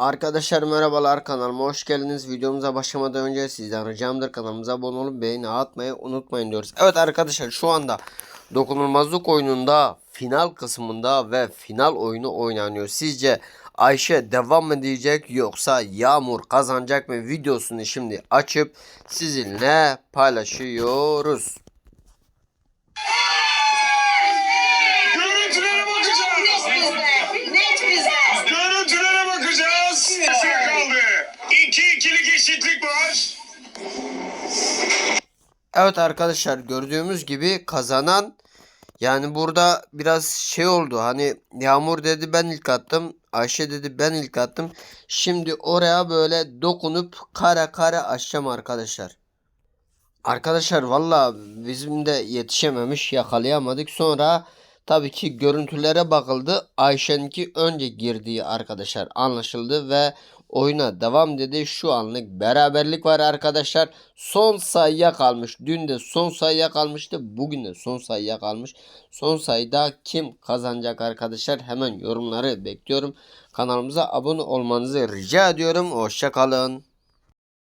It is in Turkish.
Arkadaşlar merhabalar kanalıma hoş geldiniz. Videomuza başlamadan önce sizden ricamdır kanalımıza abone olup beğeni atmayı unutmayın diyoruz. Evet arkadaşlar şu anda dokunulmazlık oyununda final kısmında ve final oyunu oynanıyor. Sizce Ayşe devam mı edecek yoksa Yağmur kazanacak mı videosunu şimdi açıp sizinle paylaşıyoruz. Evet arkadaşlar gördüğümüz gibi kazanan yani burada biraz şey oldu hani Yağmur dedi ben ilk attım Ayşe dedi ben ilk attım şimdi oraya böyle dokunup kare kare açacağım arkadaşlar. Arkadaşlar valla bizim de yetişememiş yakalayamadık sonra tabii ki görüntülere bakıldı Ayşe'ninki önce girdiği arkadaşlar anlaşıldı ve oyuna devam dedi. Şu anlık beraberlik var arkadaşlar. Son sayıya kalmış. Dün de son sayıya kalmıştı. Bugün de son sayıya kalmış. Son sayıda kim kazanacak arkadaşlar? Hemen yorumları bekliyorum. Kanalımıza abone olmanızı rica ediyorum. Hoşçakalın.